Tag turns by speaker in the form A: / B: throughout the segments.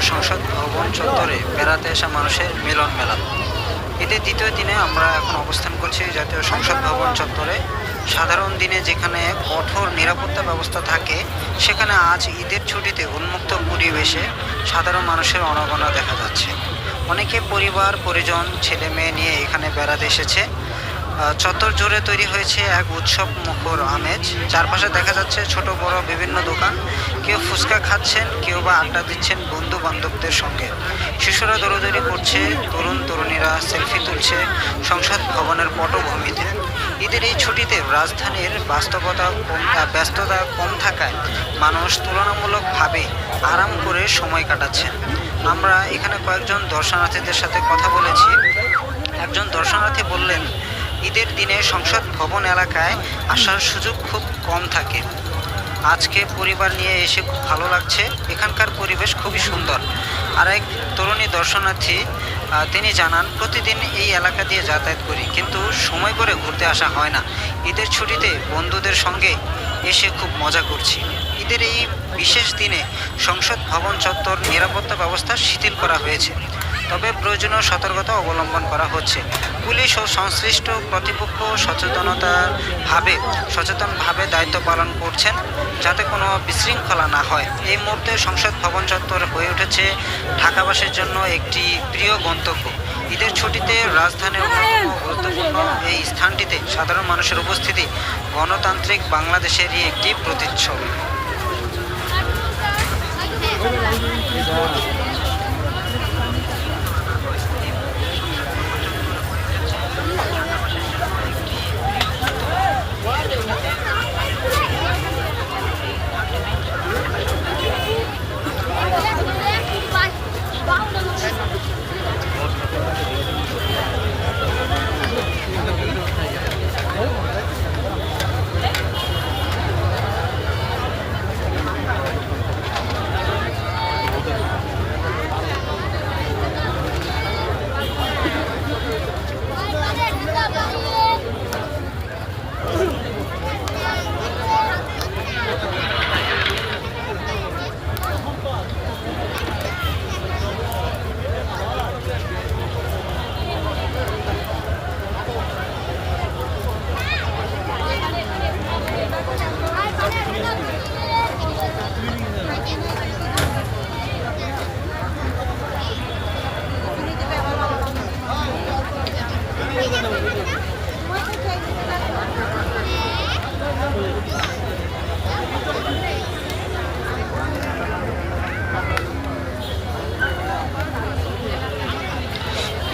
A: ভবন চত্বরে বেড়াতে আসা মানুষের মিলন মেলা। ঈদের দ্বিতীয় দিনে আমরা এখন অবস্থান করছি জাতীয় সংসদ ভবন চত্বরে। সাধারণ দিনে যেখানে কঠোর নিরাপত্তা ব্যবস্থা থাকে, সেখানে আজ ঈদের ছুটিতে উন্মুক্ত পরিবেশে সাধারণ মানুষের অনাগোনা দেখা যাচ্ছে। অনেকে পরিবার, পরিজন ছেলে মেয়ে নিয়ে এখানে বেড়াতে এসেছে। চত্বর জুড়ে তৈরি হয়েছে এক উৎসব মুখর আমেজ। চারপাশে দেখা যাচ্ছে ছোট, বড় বিভিন্ন দোকান। কেউ ফুচকা খাচ্ছেন, কেউ বা আড্ডা দিচ্ছেন বন্ধু বান্ধবদের সঙ্গে। শিশুরা দৌড়দৌড়ি করছে, তরুণ, তরুণীরা সেলফি তুলছে, সংসদ ভবনের পটভূমিতে। ঈদের এই ছুটিতে রাজধানীর বাস্তবতা কম ব্যস্ততা কম থাকায় মানুষ তুলনামূলকভাবে আরাম করে সময় কাটাচ্ছেন। আমরা এখানে কয়েকজন দর্শনার্থীদের সাথে কথা বলেছি। একজন দর্শনার্থী বললেন ঈদের দিনে সংসদ ভবন এলাকায় আসার সুযোগ খুব কম থাকে। আজকে পরিবার নিয়ে এসে খুব ভালো লাগছে। এখানকার পরিবেশ খুবই সুন্দর। আর এক তরুণী দর্শনার্থী তিনি জানান, প্রতিদিন এই এলাকা দিয়ে যাতায়াত করি, কিন্তু সময় করে ঘুরতে আসা হয় না। ঈদের ছুটিতে বন্ধুদের সঙ্গে এসে খুব মজা করছি। ঈদের এই বিশেষ দিনে সংসদ ভবন চত্বর নিরাপত্তা ব্যবস্থা শিথিল করা হয়েছে। তবে প্রয়োজনীয় সতর্কতা অবলম্বন করা হচ্ছে। পুলিশ ও সংশ্লিষ্ট কর্তৃপক্ষ সচেতনতার ভাবে, সচেতনভাবে দায়িত্ব পালন করছেন যাতে কোনো বিশৃঙ্খলা না হয়। এই মুহূর্তে সংসদ ভবন চত্বর হয়ে উঠেছে ঢাকাবাসীর জন্য একটি প্রিয় গন্তব্য। ঈদের ছুটিতে রাজধানীর অন্যতম গুরুত্বপূর্ণ এই স্থানটিতে সাধারণ মানুষের উপস্থিতি গণতান্ত্রিক বাংলাদেশেরই একটি প্রতিচ্ছবি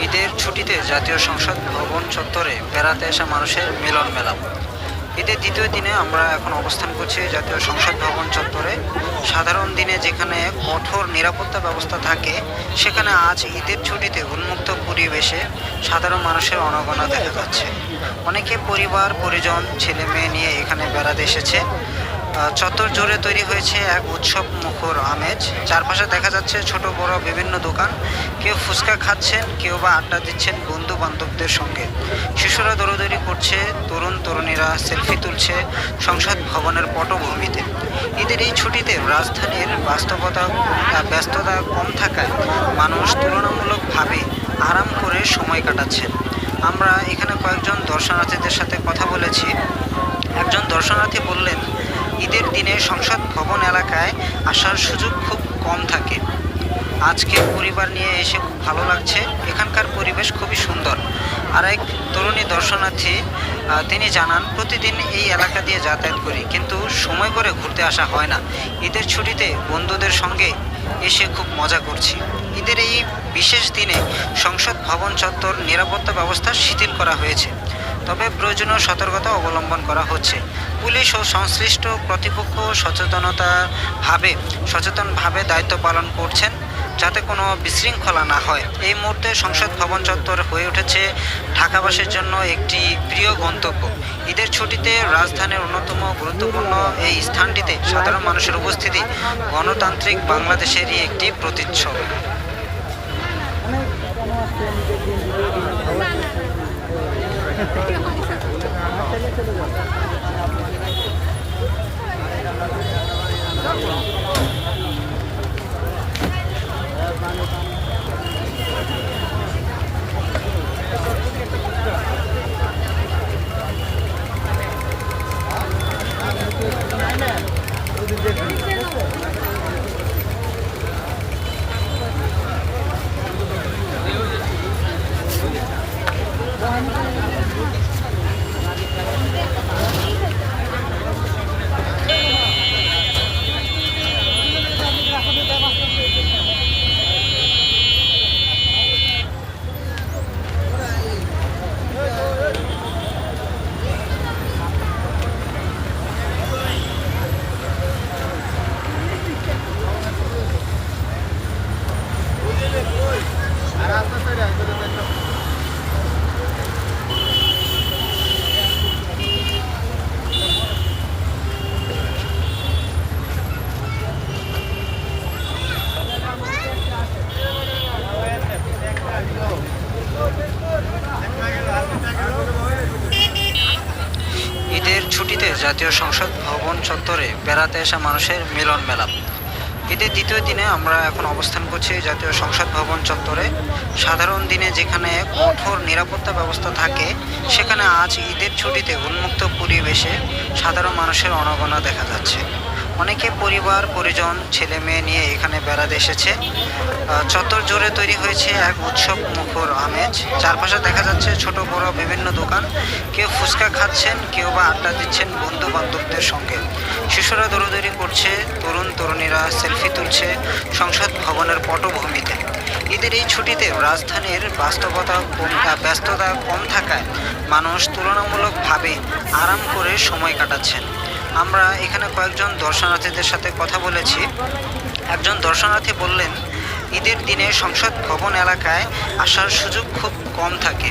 A: ঈদের ছুটিতে জাতীয় সংসদ ভবন চত্বরে বেড়াতে আসা মানুষের মিলন মেলা। ঈদের দ্বিতীয় দিনে আমরা এখন অবস্থান করছি জাতীয় সংসদ ভবন চত্বরে। সাধারণ দিনে যেখানে কঠোর নিরাপত্তা ব্যবস্থা থাকে, সেখানে আজ ঈদের ছুটিতে উন্মুক্ত পরিবেশে সাধারণ মানুষের অনগণা দেখা যাচ্ছে। অনেকে পরিবার, পরিজন ছেলে মেয়ে নিয়ে এখানে বেড়াতে এসেছে। চত্বর জুড়ে তৈরি হয়েছে এক উৎসব মুখর আমেজ। চারপাশে দেখা যাচ্ছে ছোট, বড় বিভিন্ন দোকান। কেউ ফুচকা খাচ্ছেন, কেউ বা আড্ডা দিচ্ছেন বন্ধু বান্ধবদের সঙ্গে। শিশুরা দৌড়দৌড়ি করছে, তরুণ তরুণীরা সেলফি তুলছে সংসদ ভবনের পটভূমিতে। ঈদের এই ছুটিতে রাজধানীর বাস্তবতা ব্যস্ততা কম থাকায় মানুষ তুলনামূলকভাবে আরাম করে সময় কাটাচ্ছেন আমরা এখানে কয়েকজন দর্শনার্থীদের সাথে কথা বলেছি। একজন দর্শনার্থী বললেন ঈদের দিনে সংসদ ভবন এলাকায় আসার সুযোগ খুব কম থাকে। আজকে পরিবার নিয়ে এসে খুব ভালো লাগছে। এখানকার পরিবেশ খুবই সুন্দর। আর এক তরুণী দর্শনার্থী তিনি জানান, প্রতিদিন এই এলাকা দিয়ে যাতায়াত করি, কিন্তু সময় করে ঘুরতে আসা হয় না। ঈদের ছুটিতে বন্ধুদের সঙ্গে এসে খুব মজা করছি। ঈদের এই বিশেষ দিনে সংসদ ভবন চত্বর নিরাপত্তা ব্যবস্থা শিথিল করা হয়েছে। তবে প্রয়োজনীয় সতর্কতা অবলম্বন করা হচ্ছে। পুলিশ ও সংশ্লিষ্ট কর্তৃপক্ষ সচেতনতা ভাবে সচেতনভাবে দায়িত্ব পালন করছেন যাতে কোনো বিশৃঙ্খলা না হয়। এই মুহূর্তে সংসদ ভবন চত্বর হয়ে উঠেছে ঢাকাবাসীর জন্য একটি প্রিয় গন্তব্য। ঈদের ছুটিতে রাজধানীর অন্যতম গুরুত্বপূর্ণ এই স্থানটিতে সাধারণ মানুষের উপস্থিতি গণতান্ত্রিক বাংলাদেশেরই একটি প্রতিচ্ছবি। one. জাতীয় সংসদ ভবন চত্বরে বেড়াতে আসা মানুষের মিলন মেলা। ঈদের দ্বিতীয় দিনে আমরা এখন অবস্থান করছি জাতীয় সংসদ ভবন চত্বরে। সাধারণ দিনে যেখানে কঠোর নিরাপত্তা ব্যবস্থা থাকে, সেখানে আজ ঈদের ছুটিতে উন্মুক্ত পরিবেশে সাধারণ মানুষের অনগণা দেখা যাচ্ছে। অনেকে পরিবার, পরিজন, ছেলে মেয়ে নিয়ে এখানে বেড়াতে এসেছে। চত্বর জোরে তৈরি হয়েছে এক উৎসব মুখর আমেজ। চারপাশে দেখা যাচ্ছে ছোট, বড় বিভিন্ন দোকান। কেউ ফুচকা খাচ্ছেন, কেউ বা আড্ডা দিচ্ছেন বন্ধু বান্ধবদের সঙ্গে। শিশুরা দৌড়দৌড়ি করছে, তরুণ, তরুণীরা সেলফি তুলছে সংসদ ভবনের পটভূমিতে। ঈদের এই ছুটিতে রাজধানীর বাস্তবতা কম ব্যস্ততা কম থাকায় মানুষ তুলনামূলকভাবে আরাম করে সময় কাটাচ্ছেন। আমরা এখানে কয়েকজন দর্শনার্থীদের সাথে কথা বলেছি। একজন দর্শনার্থী বললেন, ঈদের দিনে সংসদ ভবন এলাকায় আসার সুযোগ খুব কম থাকে।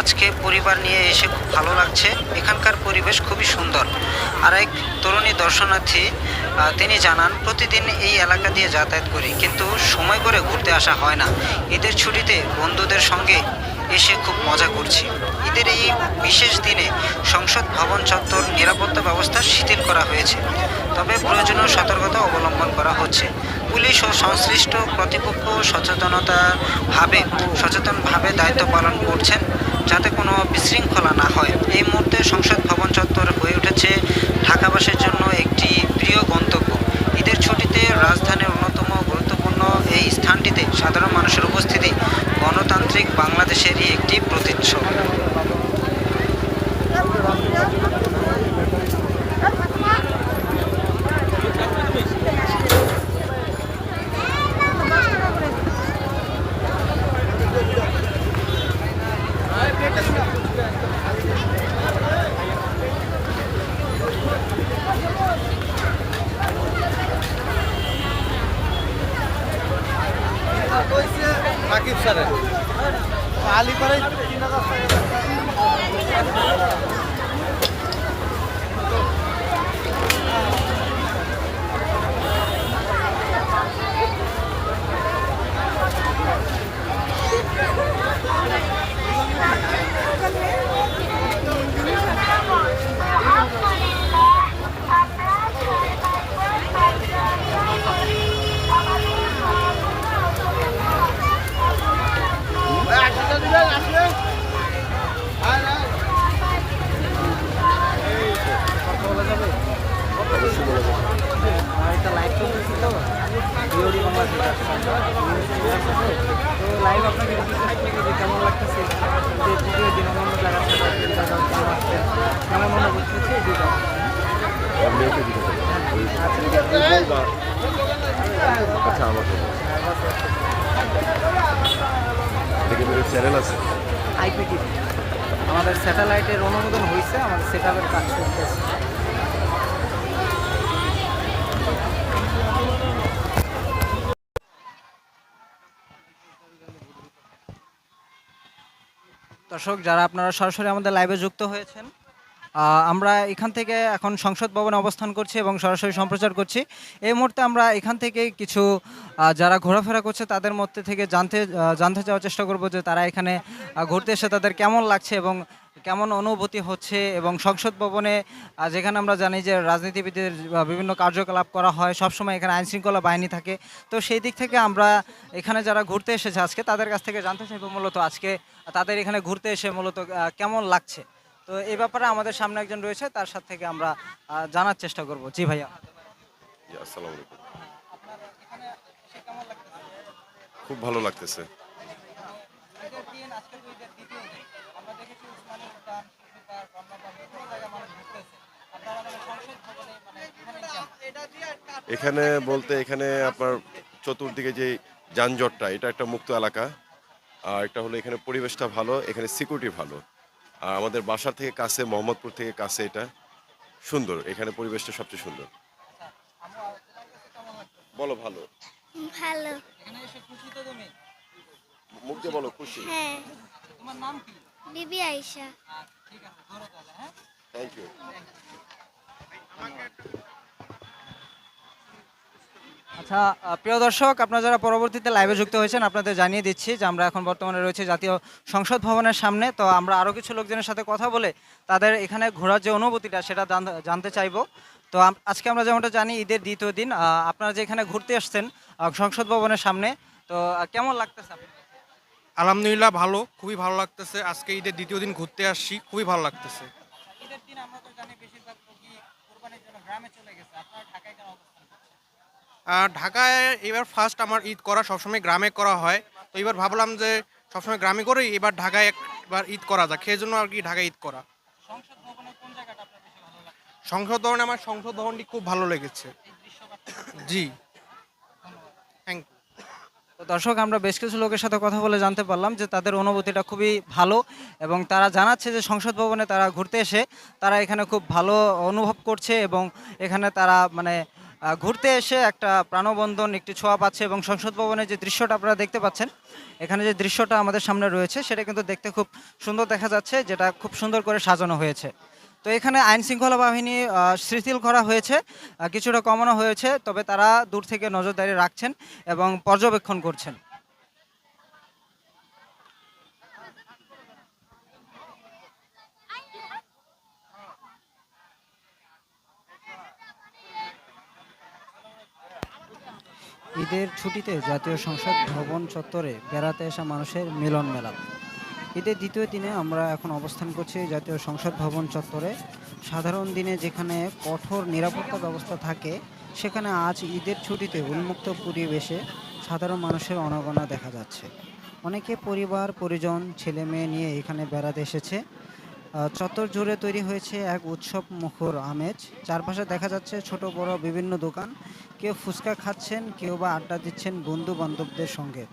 A: আজকে পরিবার নিয়ে এসে খুব ভালো লাগছে। এখানকার পরিবেশ খুবই সুন্দর। আর এক তরুণী দর্শনার্থী তিনি জানান, প্রতিদিন এই এলাকা দিয়ে যাতায়াত করি, কিন্তু সময় করে ঘুরতে আসা হয় না। ঈদের ছুটিতে বন্ধুদের সঙ্গে এসে খুব মজা করছি। ঈদের এই বিশেষ দিনে ভবন চত্বর নিরাপত্তা ব্যবস্থা শিথিল করা হয়েছে। তবে প্রয়োজনীয় সতর্কতা অবলম্বন করা হচ্ছে। পুলিশ ও সংশ্লিষ্ট কর্তৃপক্ষ সচেতনতা ভাবে সচেতনভাবে দায়িত্ব পালন করছেন যাতে কোনো বিশৃঙ্খলা না হয়। এই মুহূর্তে সংসদ ভবন চত্বর হয়ে উঠেছে ঢাকাবাসীর জন্য একটি প্রিয় গন্তব্য। ঈদের ছুটিতে রাজধানীর অন্যতম গুরুত্বপূর্ণ এই স্থানটিতে সাধারণ মানুষের উপস্থিতি গণতান্ত্রিক বাংলাদেশেরই একটি প্রতিচ্ছবি।
B: সাকিব স্যারের আলিপাড়ায়
C: একটা লাইভ আপনাকে কেমন লাগতেছে যে তৃতীয় দিন অন্যান্য যারা কেমন হচ্ছে এই দুটো
D: আচ্ছা আমাকে। দেখে চ্যানেল আছে।
C: আইপিটিভি আমাদের স্যাটেলাইটের অনুমোদন হয়েছে, আমাদের সেট কাজ চলতেছে। দর্শক, যারা আপনারা সরাসরি আমাদের লাইভে যুক্ত হয়েছেন আমরা এখান থেকে এখন সংসদ ভবনে অবস্থান করছি এবং সরাসরি সম্প্রচার করছি। এই মুহূর্তে আমরা এখান থেকে কিছু যারা ঘোরাফেরা করছে তাদের মধ্যে থেকে জানতে জানতে যাওয়ার চেষ্টা করব যে তারা এখানে ঘুরতে এসে তাদের কেমন লাগছে এবং কেমন অনুভূতি হচ্ছে এবং সংসদ ভবনে যেখানে আমরা জানি যে রাজনীতিবিদদের বিভিন্ন কার্যকলাপ করা হয়, সবসময় এখানে আইন শৃঙ্খলা বাহিনী থাকে। তো সেই দিক থেকে আমরা এখানে যারা ঘুরতে এসেছে আজকে, তাদের কাছ থেকে জানতে চাইব মূলত আজকে, তাদের এখানে ঘুরতে এসে মূলত কেমন লাগছে? তো এই ব্যাপারে আমাদের সামনে একজন রয়েছে, তার সাথে থেকে আমরা জানার চেষ্টা করব। জি ভাইয়া।
D: আসসালামু আলাইকুম। খুব ভালো লাগতেছে। এখানে বলতে এখানে আপনার চতুর্দিকে যে যানজটটা, এটা একটা মুক্ত এলাকা। আর একটা হলো এখানে পরিবেশটা ভালো, এখানে সিকিউরিটি ভালো। আর আমাদের বাসা থেকে কাছে মোহাম্মদপুর থেকে কাছে এটা সুন্দর। এখানে পরিবেশটা সবচেয়ে সুন্দর। বলো ভালো।
E: ভালো।
D: মুখে দিয়ে বলো খুশি।
E: হ্যাঁ।
A: তোমার নাম কি?
E: বিবি আয়েশা।
A: ঠিক আছে ধরো তাহলে হ্যাঁ?
D: থ্যাংক ইউ
A: আচ্ছা প্রিয় দর্শক আপনারা যারা পরবর্তীতে লাইভে যুক্ত হয়েছেন আপনাদের জানিয়ে দিচ্ছি যে আমরা এখন বর্তমানে রয়েছে জাতীয় সংসদ ভবনের সামনে। তো আমরা আরও কিছু লোকজনের সাথে কথা বলে তাদের এখানে ঘোরার যে অনুভূতিটা সেটা জানতে চাইব। তো আজকে আমরা যেমনটা জানি ঈদের দ্বিতীয় দিন আপনারা যে এখানে ঘুরতে আসছেন সংসদ ভবনের সামনে তো কেমন লাগতেছে?
F: আলহামদুলিল্লাহ ভালো খুবই ভালো লাগতেছে। আজকে ঈদের দ্বিতীয় দিন ঘুরতে আসছি খুবই ভালো লাগতেছে।
A: ঈদের দিন আমরা তো জানি বেশিরভাগ গ্রামে চলে গেছে আপনারা ঢাকায় কেন অবস্থান করছেন?
F: আর ঢাকায় এবার ফার্স্ট আমার ঈদ করা সবসময় গ্রামে করা হয়। তো এবার ভাবলাম যে সবসময় গ্রামে করেই এবার ঢাকায় একবার ঈদ করা যাক। সেই জন্য আর কি ঢাকায় ঈদ করা।
A: সংসদ
F: ভবনে আমার সংসদ ভবনটি খুব ভালো লেগেছে। জি। থ্যাংক ইউ
A: তো দর্শক, আমরা বেশ কিছু লোকের সাথে কথা বলে জানতে পারলাম যে তাদের অনুভূতিটা খুবই ভালো এবং তারা জানাচ্ছে যে সংসদ ভবনে তারা ঘুরতে এসে তারা এখানে খুব ভালো অনুভব করছে এবং এখানে তারা মানে ঘুরতে এসে একটা প্রাণবন্ধন, একটি ছোঁয়া পাচ্ছে এবং সংসদ ভবনের যে দৃশ্যটা আপনারা দেখতে পাচ্ছেন, এখানে যে দৃশ্যটা আমাদের সামনে রয়েছে, সেটা কিন্তু দেখতে খুব সুন্দর দেখা যাচ্ছে, যেটা খুব সুন্দর করে সাজানো হয়েছে। তো এখানে আইন শৃঙ্খলা বাহিনী শিথিল করা হয়েছে কিছুটা কমানো হয়েছে, তবে তারা দূর থেকে নজরদারি রাখছেন এবং পর্যবেক্ষণ করছেন। ঈদের ছুটিতে জাতীয় সংসদ ভবন চত্বরে বেড়াতে আসা মানুষের মিলন মেলা। ঈদের দ্বিতীয় দিনে আমরা এখন অবস্থান করছি জাতীয় সংসদ ভবন চত্বরে। সাধারণ দিনে যেখানে কঠোর নিরাপত্তা ব্যবস্থা থাকে, সেখানে আজ ঈদের ছুটিতে উন্মুক্ত পরিবেশে সাধারণ মানুষের অনাগোনা দেখা যাচ্ছে। অনেকে পরিবার, পরিজন ছেলে মেয়ে নিয়ে এখানে বেড়াতে এসেছে। চত্বর জুড়ে তৈরি হয়েছে এক উৎসব মুখর আমেজ। চারপাশে দেখা যাচ্ছে ছোট বড় বিভিন্ন দোকান। কেউ ফুচকা খাচ্ছেন, কেউ বা আড্ডা দিচ্ছেন বন্ধু বান্ধবদের সঙ্গে।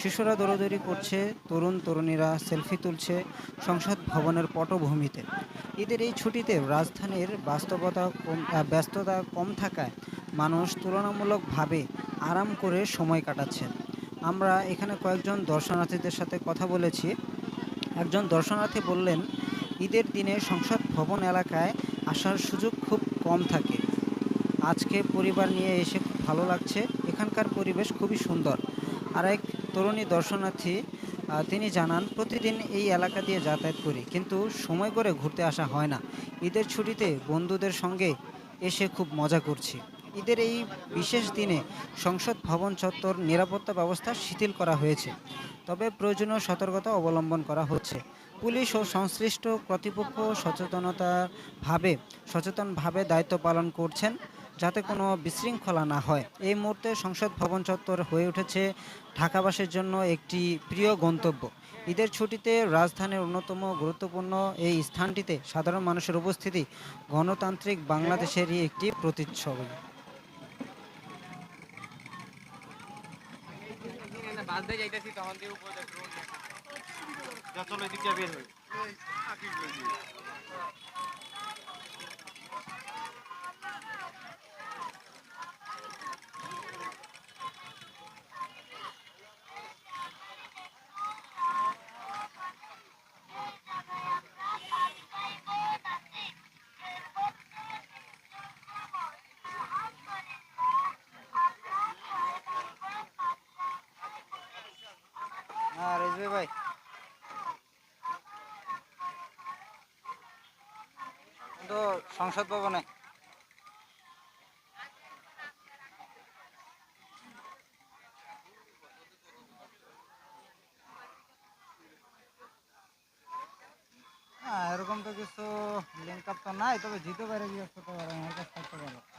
A: শিশুরা দৌড়াদৌড়ি করছে, তরুণ তরুণীরা সেলফি তুলছে সংসদ ভবনের পটভূমিতে। ঈদের এই ছুটিতে রাজধানীর বাস্তবতা কম ব্যস্ততা কম থাকায় মানুষ তুলনামূলকভাবে আরাম করে সময় কাটাচ্ছেন। আমরা এখানে কয়েকজন দর্শনার্থীদের সাথে কথা বলেছি। একজন দর্শনার্থী বললেন, ঈদের দিনে সংসদ ভবন এলাকায় আসার সুযোগ খুব কম থাকে। আজকে পরিবার নিয়ে এসে খুব ভালো লাগছে। এখানকার পরিবেশ খুবই সুন্দর। আর এক তরুণী দর্শনার্থী তিনি জানান, প্রতিদিন এই এলাকা দিয়ে যাতায়াত করি, কিন্তু সময় করে ঘুরতে আসা হয় না। ঈদের ছুটিতে বন্ধুদের সঙ্গে এসে খুব মজা করছি। ঈদের এই বিশেষ দিনে সংসদ ভবন চত্বর নিরাপত্তা ব্যবস্থা শিথিল করা হয়েছে। তবে প্রয়োজনীয় সতর্কতা অবলম্বন করা হচ্ছে। পুলিশ ও সংশ্লিষ্ট কর্তৃপক্ষ সচেতনতার ভাবে, সচেতনভাবে দায়িত্ব পালন করছেন। যাতে কোনো বিশৃঙ্খলা না হয়। এই মুহূর্তে সংসদ ভবন চত্বর হয়ে উঠেছে ঢাকাবাসীর জন্য একটি প্রিয় গন্তব্য। ঈদের ছুটিতে রাজধানীর অন্যতম গুরুত্বপূর্ণ এই স্থানটিতে সাধারণ মানুষের উপস্থিতি গণতান্ত্রিক বাংলাদেশেরই একটি প্রতিচ্ছবি। রেজবে ভাই। তো সংসদ ভবনে এরকম তো কিছু লিঙ্ক আপ তো নাই, তবে জিতে পারে কি করতে পারে আমার কাছে থাকতে পারে।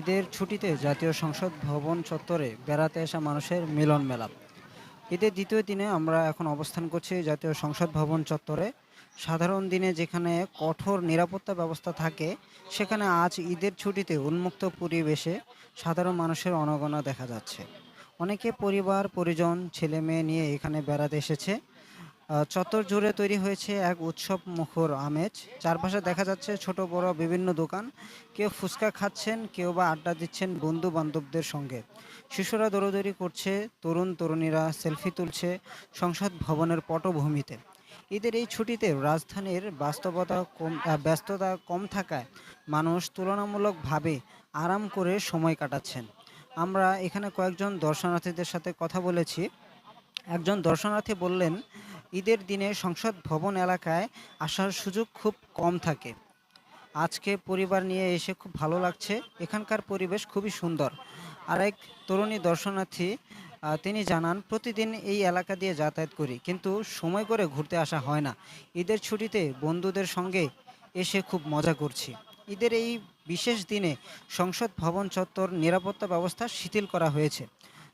A: ঈদের ছুটিতে জাতীয় সংসদ ভবন চত্বরে বেড়াতে আসা মানুষের মিলন মেলা। ঈদের দ্বিতীয় দিনে আমরা এখন অবস্থান করছি জাতীয় সংসদ ভবন চত্বরে। সাধারণ দিনে যেখানে কঠোর নিরাপত্তা ব্যবস্থা থাকে, সেখানে আজ ঈদের ছুটিতে উন্মুক্ত পরিবেশে সাধারণ মানুষের অনগণা দেখা যাচ্ছে। অনেকে পরিবার, পরিজন ছেলে মেয়ে নিয়ে এখানে বেড়াতে এসেছে। চত্বর জুড়ে তৈরি হয়েছে এক উৎসব মুখর আমেজ। চারপাশে দেখা যাচ্ছে ছোট, বড় বিভিন্ন দোকান। কেউ ফুচকা খাচ্ছেন, কেউ বা আড্ডা দিচ্ছেন বন্ধু বান্ধবদের সঙ্গে। শিশুরা দৌড়দৌড়ি করছে, তরুণ তরুণীরা সেলফি তুলছে সংসদ ভবনের পটভূমিতে। ঈদের এই ছুটিতে রাজধানীর বাস্তবতা কম ব্যস্ততা কম থাকায় মানুষ তুলনামূলকভাবে আরাম করে সময় কাটাচ্ছেন। আমরা এখানে কয়েকজন দর্শনার্থীদের সাথে কথা বলেছি। একজন দর্শনার্থী বললেন ঈদের দিনে সংসদ ভবন এলাকায় আসার সুযোগ খুব কম থাকে। আজকে পরিবার নিয়ে এসে খুব ভালো লাগছে। এখানকার পরিবেশ খুবই সুন্দর। আরেক তরুণী দর্শনার্থী তিনি জানান, প্রতিদিন এই এলাকা দিয়ে যাতায়াত করি, কিন্তু সময় করে ঘুরতে আসা হয় না। ঈদের ছুটিতে বন্ধুদের সঙ্গে এসে খুব মজা করছি। ঈদের এই বিশেষ দিনে সংসদ ভবন চত্বর নিরাপত্তা ব্যবস্থা শিথিল করা হয়েছে।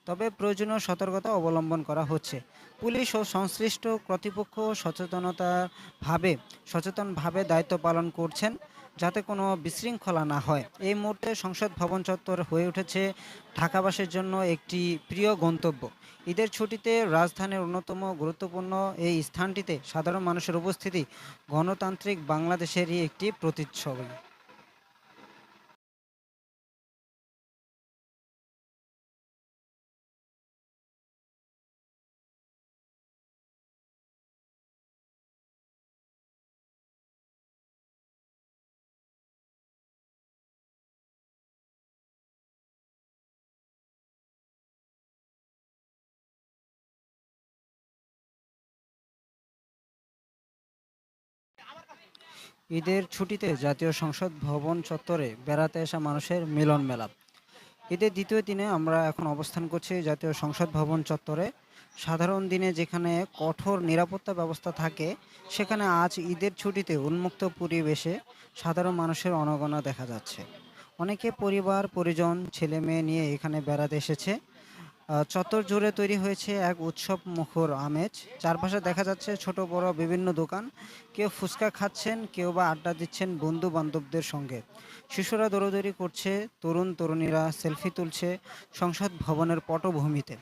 A: তবে প্রয়োজনীয় সতর্কতা অবলম্বন করা হচ্ছে। পুলিশ ও সংশ্লিষ্ট কর্তৃপক্ষ সচেতনতাভাবে, সচেতনভাবে দায়িত্ব পালন করছেন যাতে কোনো বিশৃঙ্খলা না হয়। এই মুহূর্তে সংসদ ভবন চত্বর হয়ে উঠেছে ঢাকাবাসীর জন্য একটি প্রিয় গন্তব্য। ঈদের ছুটিতে রাজধানীর অন্যতম গুরুত্বপূর্ণ এই স্থানটিতে সাধারণ মানুষের উপস্থিতি গণতান্ত্রিক বাংলাদেশেরই একটি প্রতিচ্ছবি। ঈদের ছুটিতে জাতীয় সংসদ ভবন চত্বরে বেড়াতে আসা মানুষের মিলন মেলা। ঈদের দ্বিতীয় দিনে আমরা এখন অবস্থান করছি জাতীয় সংসদ ভবন চত্বরে। সাধারণ দিনে যেখানে কঠোর নিরাপত্তা ব্যবস্থা থাকে, সেখানে আজ ঈদের ছুটিতে উন্মুক্ত পরিবেশে সাধারণ মানুষের অনগণা দেখা যাচ্ছে। অনেকে পরিবার, পরিজন ছেলে মেয়ে নিয়ে এখানে বেড়াতে এসেছে। চত্বর জুড়ে তৈরি হয়েছে এক উৎসব মুখর আমেজ। চারপাশে দেখা যাচ্ছে ছোট, বড় বিভিন্ন দোকান। কেউ ফুচকা খাচ্ছেন, কেউ বা আড্ডা দিচ্ছেন বন্ধু বান্ধবদের সঙ্গে। শিশুরা দৌড়দৌড়ি করছে, তরুণ, তরুণীরা সেলফি তুলছে সংসদ ভবনের পটভূমিতে।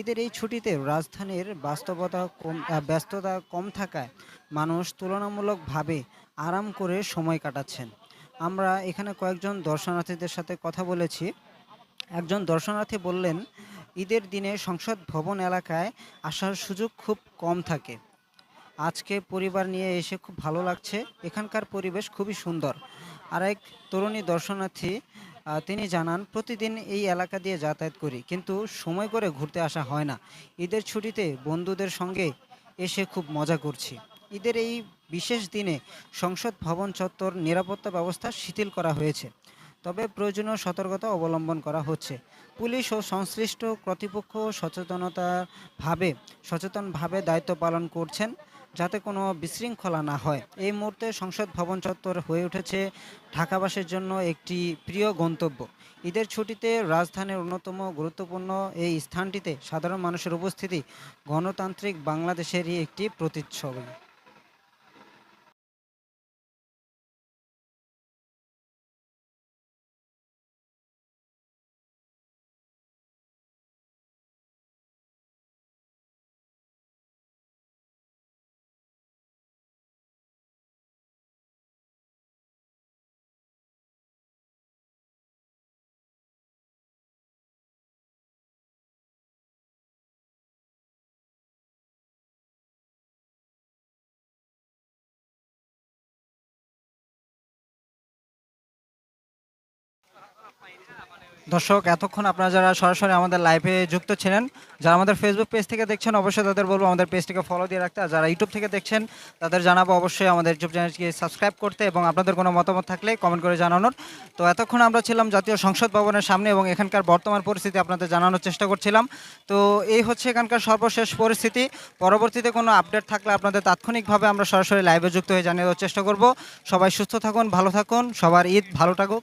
A: ঈদের এই ছুটিতে রাজধানীর বাস্তবতা কম ব্যস্ততা কম থাকায় মানুষ তুলনামূলকভাবে আরাম করে সময় কাটাচ্ছেন। আমরা এখানে কয়েকজন দর্শনার্থীদের সাথে কথা বলেছি। একজন দর্শনার্থী বললেন ঈদের দিনে সংসদ ভবন এলাকায় আসার সুযোগ খুব কম থাকে। আজকে পরিবার নিয়ে এসে খুব ভালো লাগছে। এখানকার পরিবেশ খুবই সুন্দর। আরেক তরুণী দর্শনার্থী তিনি জানান, প্রতিদিন এই এলাকা দিয়ে যাতায়াত করি, কিন্তু সময় করে ঘুরতে আসা হয় না। ঈদের ছুটিতে বন্ধুদের সঙ্গে এসে খুব মজা করছি। ঈদের এই বিশেষ দিনে সংসদ ভবন চত্বর নিরাপত্তা ব্যবস্থা শিথিল করা হয়েছে। তবে প্রয়োজনীয় সতর্কতা অবলম্বন করা হচ্ছে। পুলিশ ও সংশ্লিষ্ট কর্তৃপক্ষ সচেতনতা ভাবে সচেতনভাবে দায়িত্ব পালন করছেন যাতে কোনো বিশৃঙ্খলা না হয়। এই মুহূর্তে সংসদ ভবন চত্বর হয়ে উঠেছে ঢাকাবাসীর জন্য একটি প্রিয় গন্তব্য। ঈদের ছুটিতে রাজধানীর অন্যতম গুরুত্বপূর্ণ এই স্থানটিতে সাধারণ মানুষের উপস্থিতি গণতান্ত্রিক বাংলাদেশেরই একটি প্রতিচ্ছবি। দর্শক, এতক্ষণ আপনারা যারা সরাসরি আমাদের লাইভে যুক্ত ছিলেন, যারা আমাদের ফেসবুক পেজ থেকে দেখছেন, অবশ্যই তাদের বলব আমাদের পেজটিকে ফলো দিয়ে রাখতে। আর যারা ইউটিউব থেকে দেখছেন, তাদের জানাব অবশ্যই আমাদের ইউটিউব চ্যানেলটিকে সাবস্ক্রাইব করতে এবং আপনাদের কোনো মতামত থাকলে কমেন্ট করে জানানোর। তো এতক্ষণ আমরা ছিলাম জাতীয় সংসদ ভবনের সামনে এবং এখানকার বর্তমান পরিস্থিতি আপনাদের জানানোর চেষ্টা করছিলাম। তো এই হচ্ছে এখানকার সর্বশেষ পরিস্থিতি। পরবর্তীতে কোনো আপডেট থাকলে আপনাদের তাৎক্ষণিকভাবে আমরা সরাসরি লাইভে যুক্ত হয়ে জানিয়ে দেওয়ার চেষ্টা করব। সবাই সুস্থ থাকুন, ভালো থাকুন, সবার ঈদ ভালো থাকুক।